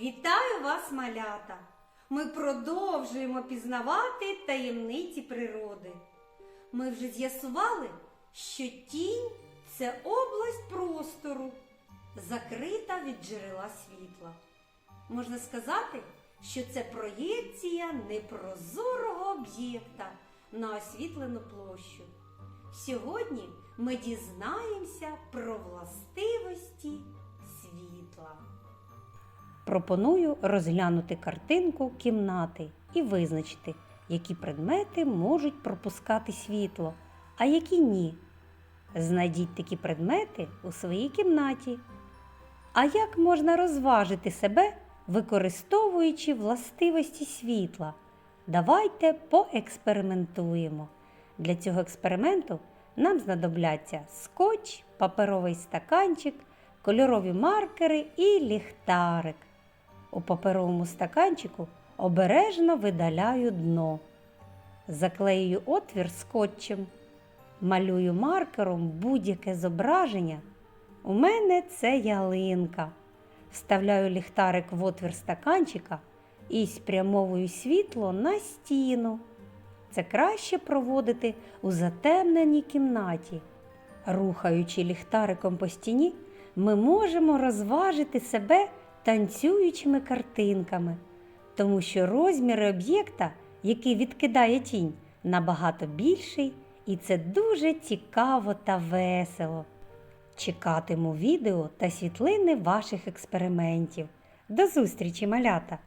Вітаю вас, малята! Ми продовжуємо пізнавати таємниці природи. Ми вже з'ясували, що тінь це область простору, закрита від джерела світла. Можна сказати, що це проєкція непрозорого об'єкта на освітлену площу. Сьогодні ми дізнаємося про властивості. Пропоную розглянути картинку кімнати і визначити, які предмети можуть пропускати світло, а які ні. Знайдіть такі предмети у своїй кімнаті. А як можна розважити себе, використовуючи властивості світла? Давайте поекспериментуємо. Для цього експерименту нам знадобляться скотч, паперовий стаканчик, кольорові маркери і ліхтарик. У паперовому стаканчику обережно видаляю дно. Заклеюю отвір скотчем. Малюю маркером будь-яке зображення. У мене це ялинка. Вставляю ліхтарик в отвір стаканчика і спрямовую світло на стіну. Це краще проводити у затемненій кімнаті. Рухаючи ліхтариком по стіні, ми можемо розважити себе танцюючими картинками, тому що розміри об'єкта, який відкидає тінь, набагато більший, і це дуже цікаво та весело. Чекатиму відео та світлини ваших експериментів. До зустрічі, малята!